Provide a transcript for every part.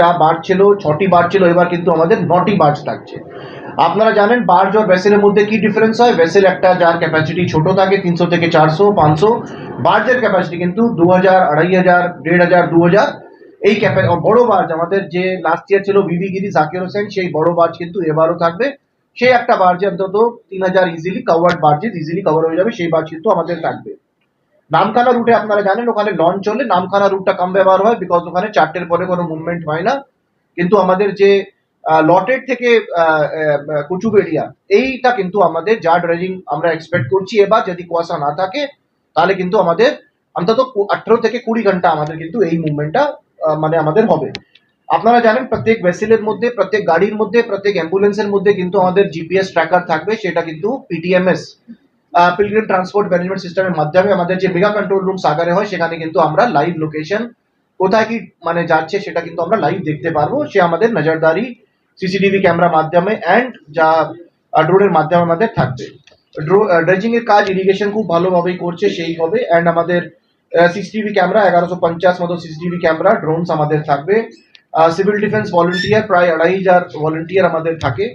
যা বার্জ ছিল, ছটি বার্জ ছিল, এবার কিন্তু আমাদের নটি বার্জ থাকছে। আপনারা জানেন বার্জ আর ভেসেলের মধ্যে কি ডিফারেন্স হয়? ভেসেল একটা যার ক্যাপাসিটি ছোট থাকে, তিনশো থেকে চারশো, পাঁচশো। বার্জের ক্যাপাসিটি কিন্তু দু হাজার আড়াই হাজার, দেড় হাজার, দু হাজার। এই বড় বার্জ আমাদের যে লাস্ট ইয়ার ছিল বিবি গিরি জাকির হোসেন সেই বড় বার্জ কিন্তু এবারও থাকবে। সেই একটা বার্জে অন্তত তিন হাজার easily covered barges easily cover হয়ে যাবে, সেই বার্জ কিন্তু আমাদের থাকবে। নামখানা রুটে আপনারা জানেন, ওখানে লঞ্চ চলে নামখানা রুটটা কম ব্যবহার হয় বিকজ ওখানে চারটের পরে কোনো মুভমেন্ট হয় না। কিন্তু আমাদের যে লটের থেকে কুচুবেড়িয়া, এইটা কিন্তু আমাদের যা ড্রেজিং আমরা এক্সপেক্ট করছি। এবার যদি কুয়াশা না থাকে, তাহলে কিন্তু আমাদের অন্তত আঠারো থেকে কুড়ি ঘণ্টা আমাদের কিন্তু এই মুভমেন্টটা মানে আমাদের হবে। আপনারা জানেন, প্রত্যেক ভেসেলের মধ্যে, প্রত্যেক গাড়ির মধ্যে, প্রত্যেক অ্যাম্বুলেন্সের মধ্যে কিন্তু আমাদের জিপিএস ট্র্যাকার থাকবে, সেটা কিন্তু পিটিএমএস পিলগ্রিম ট্রান্সপোর্ট ম্যানেজমেন্ট সিস্টেমের মাধ্যমে আমাদের যে মেগা কন্ট্রোল রুম সাগারে হয়, সেখানে কিন্তু আমরা লাইভ লোকেশন কোথায় কি মানে যাচ্ছে সেটা কিন্তু আমরা লাইভ দেখতে পারব। সে আমাদের নজরদারি সিসিটিভি ক্যামেরা মাধ্যমে অ্যান্ড যা ড্রোনের মাধ্যমে আমাদের থাকবে। ড্রেজিং এর কাজ ইরিগেশন খুব ভালোভাবেই করছে, সেই হবে। অ্যান্ড আমাদের সিসিটিভি ক্যামেরা এগারোশো পঞ্চাশ মতো সিসিটিভি ক্যামেরা ড্রোনস আমাদের থাকবে। সিভিল ডিফেন্স ভলেন্টিয়ার প্রায় আড়াই হাজার ভলেন্টিয়ার আমাদের থাকে।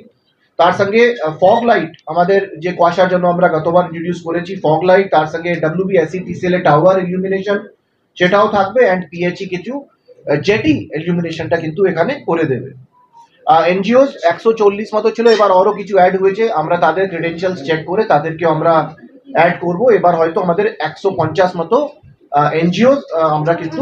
তার সঙ্গে ফগ লাইট আমাদের যে কুয়াশার জন্য আমরা গতবার ইন্ট্রোডিউস করেছি ফগ লাইট তার সঙ্গে ডাব্লিউবি এসিটিসিএল এর টাওয়ার ইলুমিনেশন সেটাও থাকবে অ্যান্ড পিএইচই কিছু জেটি ইলুমিনেশনটা কিন্তু এখানে করে দেবে। এনজিওস একশো চল্লিশ মতো ছিল, এবার আরও কিছু অ্যাড হয়েছে, আমরা তাদের ক্রেডেনশিয়ালস চেক করে তাদেরকে আমরা অ্যাড করব, এবার হয়তো আমাদের একশো পঞ্চাশ মতো এনজিও আমরা কিন্তু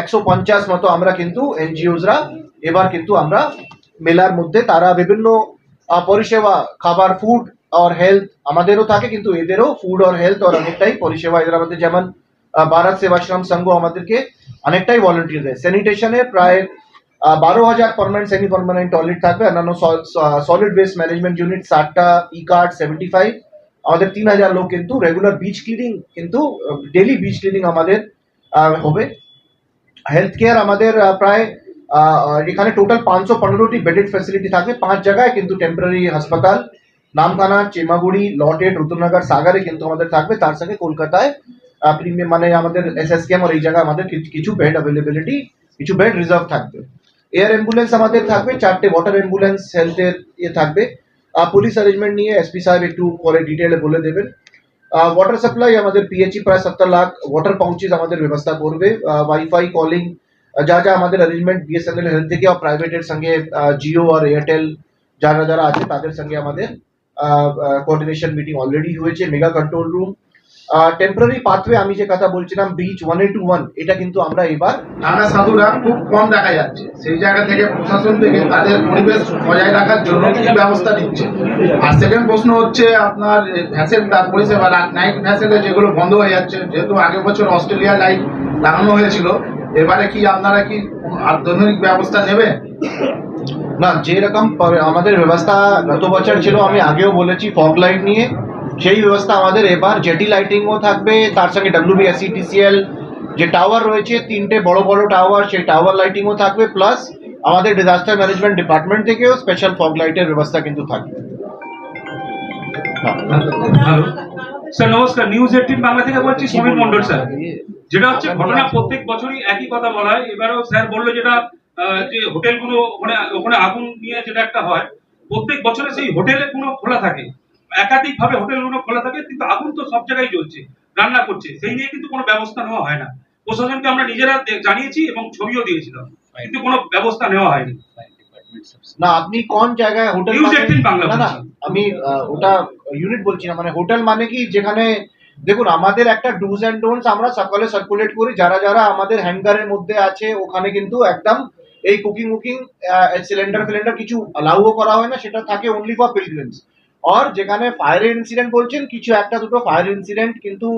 একশো পঞ্চাশ মতো আমরা কিন্তু এনজিওসরা এবার কিন্তু আমরা মেলার মধ্যে তারা বিভিন্ন পরিষেবা, খাবার ফুড আর হেলথ আমাদেরও থাকে কিন্তু এদেরও ফুড আর হেলথ আর অনেকটাই পরিষেবা এদের আমাদের যেমন ভারত সেবাশ্রম সংঘ আমাদেরকে অনেকটাই ভলেন্টিয়ার দেয়। স্যানিটেশনে প্রায় বারো হাজার পারমানেন্ট সেমি পারমানেন্ট টয়লেট থাকবে, অন্যান্য সলিড ওয়েস্ট ম্যানেজমেন্ট ইউনিট ষাটটা ই কার্ড সেভেন্টি ফাইভ আমাদের তিন হাজার লোক কিন্তু রেগুলার বিচ ক্লিনিং কিন্তু ডেলি বিচ ক্লিনিং আমাদের হবে। হেলথ কেয়ার আমাদের প্রায় এখানে টোটাল পাঁচশো পনেরোটি বেডেড ফ্যাসিলিটি থাকবে। পাঁচ জায়গায় কিন্তু টেম্পোরারি হাসপাতাল, নামখানা, চেমাগুড়ি লটেড রুদ্রনগর, সাগরে কিন্তু আমাদের থাকবে। তার সঙ্গে কলকাতায় প্রিমিয়াম মানে আমাদের এস এস কেম আর এই জায়গায় আমাদের কিছু- বেড অ্যাভেলেবিলিটি কিছু বেড রিজার্ভ থাকবে। এয়ার অ্যাম্বুলেন্স আমাদের থাকবে, চারটে ওয়াটার অ্যাম্বুলেন্স হেলথের ইয়ে থাকবে। পুলিশ অ্যারেঞ্জমেন্ট নিয়ে এসপি সাহেব একটু পরে ডিটেলে বলে দেবেন। ওয়াটার সাপ্লাই আমাদের পিএইচই প্রায় সত্তর লাখ ওয়াটার পাউচেস আমাদের ব্যবস্থা করবে। ওয়াইফাই কলিং যা যা আমাদের অ্যারেঞ্জমেন্ট বিএসএনএল হেলথ থেকে প্রাইভেটের সঙ্গে জিও আর এয়ারটেল যারা যারা আছে, তাদের সঙ্গে আমাদের কোঅর্ডিনেশন মিটিং অলরেডি হয়েছে mega control room temporary pathway আমি যে কথা বলছিলাম ব্রিজ ওয়ান টু ওয়ান এটা কিন্তু আমরা এবার নানা সাধুরা খুব কম দেখা যাচ্ছে। সেই জায়গা থেকে প্রশাসন থেকে তাদের পরিবেশ বজায় রাখার জন্য কি ব্যবস্থা নিচ্ছে। আর সেকেন্ড প্রশ্ন হচ্ছে আপনার ভ্যাসেল তার পরিষেবা নাইট ভ্যাসেলে যেগুলো বন্ধ হয়ে যাচ্ছে, যেহেতু আগের বছর অস্ট্রেলিয়া লাইট লাগানো হয়েছিল এবারে কি আপনারা কি আধুনিক ব্যবস্থা নেবেন না যেরকম আমাদের ব্যবস্থা গত বছর ছিল, আমি আগেও বলেছি ফগ লাইট নিয়ে। সেই ব্যবস্থা আমাদের এবার জেটি লাইটিংও থাকবে, তার সঙ্গে ডাব্লিউবিএসসিটিসিএল যে টাওয়ার রয়েছে, তিনটে বড় বড় টাওয়ার সেই টাওয়ার লাইটিংও থাকবে প্লাস আমাদের ডিজাস্টার ম্যানেজমেন্ট ডিপার্টমেন্ট থেকেও স্পেশাল ফগ লাইটের ব্যবস্থা কিন্তু থাকবে। হ্যালো স্যার, নমস্কার নিউজ এইটিন বাংলা থেকে বলছি সমীর মন্ডল স্যার। যেটা হচ্ছে ঘটনা প্রত্যেক বছরই একই কথা বলা হয়। এবারেও স্যার বলল যেটা যে হোটেলগুলো ওখানে ওখানে আগুন নিয়ে যেটা একটা হয় প্রত্যেক বছরে সেই হোটেলগুলো খোলা থাকে। একাধিক ভাবে হোটেলগুলো খোলা থাকে কিন্তু আগুন তো সব জায়গায় জ্বলছে রান্না করছে। সেই নিয়ে কিন্তু কোনো ব্যবস্থা নেওয়া হয় না। প্রশাসনকে আমরা নিজেরা জানিয়েছি এবং ছবিও দিয়েছিলাম কিন্তু কোনো ব্যবস্থা নেওয়া হয়নি। না আপনি কোন জায়গায় হোটেল মানে- 18 বাংলা না আমি ওটা ইউনিট বলছি না মানে হোটেল মানে কি যেখানে দেখুন, আমাদের একটা ডুজ অ্যান্ড ডোন্টস আমরা সকালে সার্কুলেট করি। যারা যারা আমাদের হ্যাঙ্গারের মধ্যে আছে, ওখানে কিন্তু একদম এই কুকিং উকিং সিলিন্ডার ফিলিন্ডার কিছু অ্যালাউও করা হয় না, সেটা থাকে অনলি ফর পিলগ্রিমস আর যেখানে ফায়ারের ইনসিডেন্ট বলছেন, কিছু একটা দুটো ফায়ার ইনসিডেন্ট কিন্তু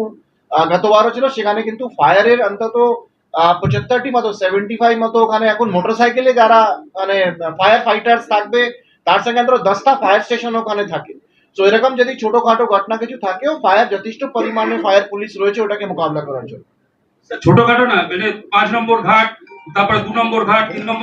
গতবারও ছিল, সেখানে কিন্তু ফায়ারের অন্তত পঁচাত্তরটি মতো সেভেন্টি ফাইভ মতো ওখানে এখন মোটরসাইকেলে যারা মানে ফায়ার ফাইটার্স থাকবে, তার সঙ্গে অন্তত দশটা ফায়ার স্টেশন ওখানে থাকে। তো এরকম যদি ছোটখাটো ঘটনা কিছু থাকেও ফায়ার যথেষ্ট পরিমাণে ফায়ার পুলিশ রয়েছে ওটাকে মোকাবিলা করার জন্য। ছোটখাটো না মানে পাঁচ নম্বর ঘাট, তারপরে দু নম্বর ঘাট, তিন নম্বর